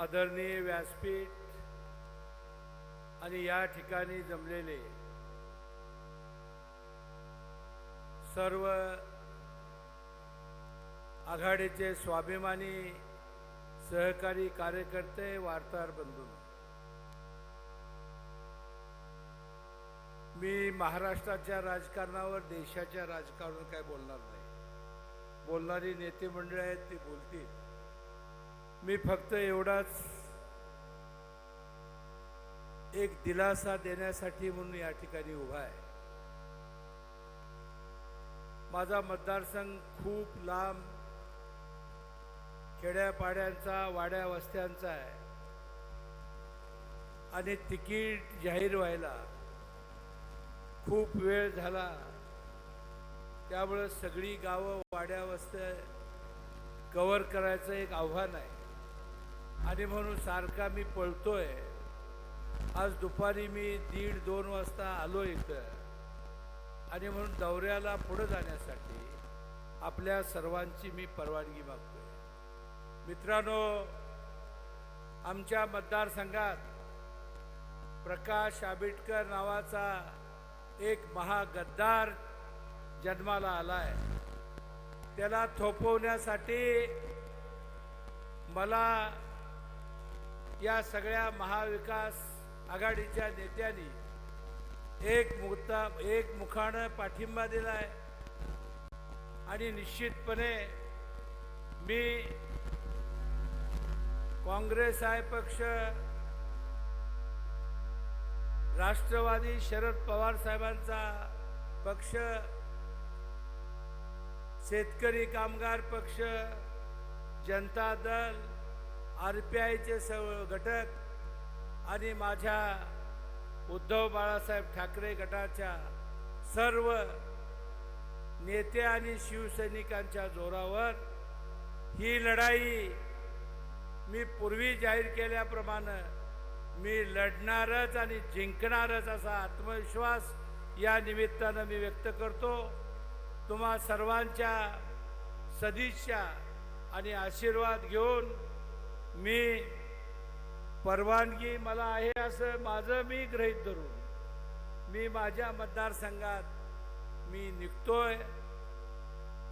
आदरणीय व्यासपीठ आणि या ठिकाणी जमलेले सर्व आघाडीचे स्वाभिमानी सहकारी कार्यकर्ते वार्ताहर बंधू. मी महाराष्ट्राच्या राजकारणावर देशाच्या राजकारणावर काय बोलणार नाही. बोलणारी नेते मंडळी आहेत ती बोलतील. मी फक्त एवढाच एक दिलासा देण्यासाठी म्हणून या ठिकाणी उभा आहे. माझा मतदारसंघ खूप लांब खेड्यापाड्यांचा वाड्या वस्त्यांचा आहे. आणि तिकीट जाहीर व्हायला खूप वेळ झाला. त्यामुळं सगळी गावं वाड्या वस्त्या कवर करायचं एक आव्हान आहे. आणि म्हणून सारखा मी पळतोय. आज दुपारी मी दीड दोन वाजता आलो इथं. आणि म्हणून दौऱ्याला पुढं जाण्यासाठी आपल्या सर्वांची मी परवानगी मागतोय. मित्रांनो आमच्या मतदारसंघात प्रकाश आंबेडकर नावाचा एक महागद्दार जन्माला आलाय. त्याला थोपवण्यासाठी मला या सगळ्या महाविकास आघाडीच्या नेत्यांनी एक मुक्ता एक मुखानं पाठिंबा दिलाय. आणि निश्चितपणे मी काँग्रेस आहे पक्ष राष्ट्रवादी शरद पवार साहेबांचा पक्ष शेतकरी कामगार पक्ष जनता दल आर पी आयचे सर्व घटक आणि माझ्या उद्धव बाळासाहेब ठाकरे गटाच्या सर्व नेते आणि शिवसैनिकांच्या जोरावर ही लढाई मी पूर्वी जाहीर केल्याप्रमाणे मी लढणारच आणि जिंकणारच असा आत्मविश्वास या निमित्तानं मी व्यक्त करतो. तुम्हा सर्वांच्या सदिच्छा आणि आशीर्वाद घेऊन मी परवानगी मला आहे असं माझं मी गृहीत धरून मी माझ्या मतदारसंघात मी निघतोय.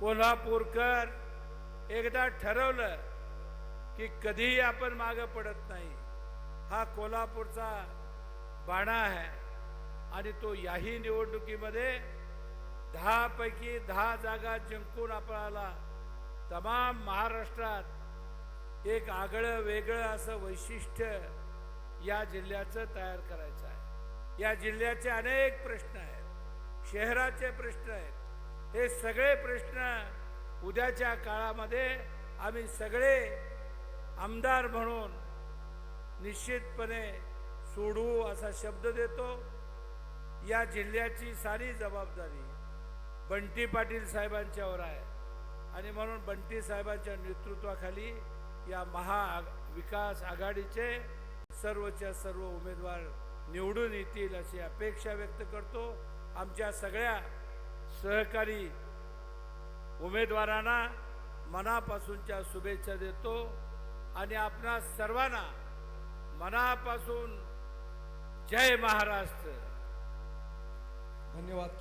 कोल्हापूरकर एकदा ठरवलं की कधीही आपण मागं पडत नाही. हा कोल्हापूरचा बाणा आहे आणि तो याही निवडणुकीमध्ये दहापैकी दहा जागा जिंकून आपल्याला तमाम महाराष्ट्रात एक आगळं वेगळं असं वैशिष्ट्य या जिल्ह्याचं तयार करायचं आहे. या जिल्ह्याचे अनेक प्रश्न आहेत. शहराचे प्रश्न आहेत. हे सगळे प्रश्न उद्याच्या काळामध्ये आम्ही सगळे आमदार म्हणून निश्चितपणे सोडवू असा शब्द देतो. या जिल्ह्याची सारी जबाबदारी बंटी पाटील साहेबांच्यावर आहे. आणि म्हणून बंटी साहेबांच्या नेतृत्वाखाली या महा विकास आघाडीचे सर्वच्या सर्व उमेदवार निवडून येतील अशी अपेक्षा व्यक्त करतो. आमच्या सगळ्या सहकारी उमेदवारांना मनापासूनच्या शुभेच्छा देतो आणि आपणा सर्वांना मनापासून जय महाराष्ट्र. धन्यवाद.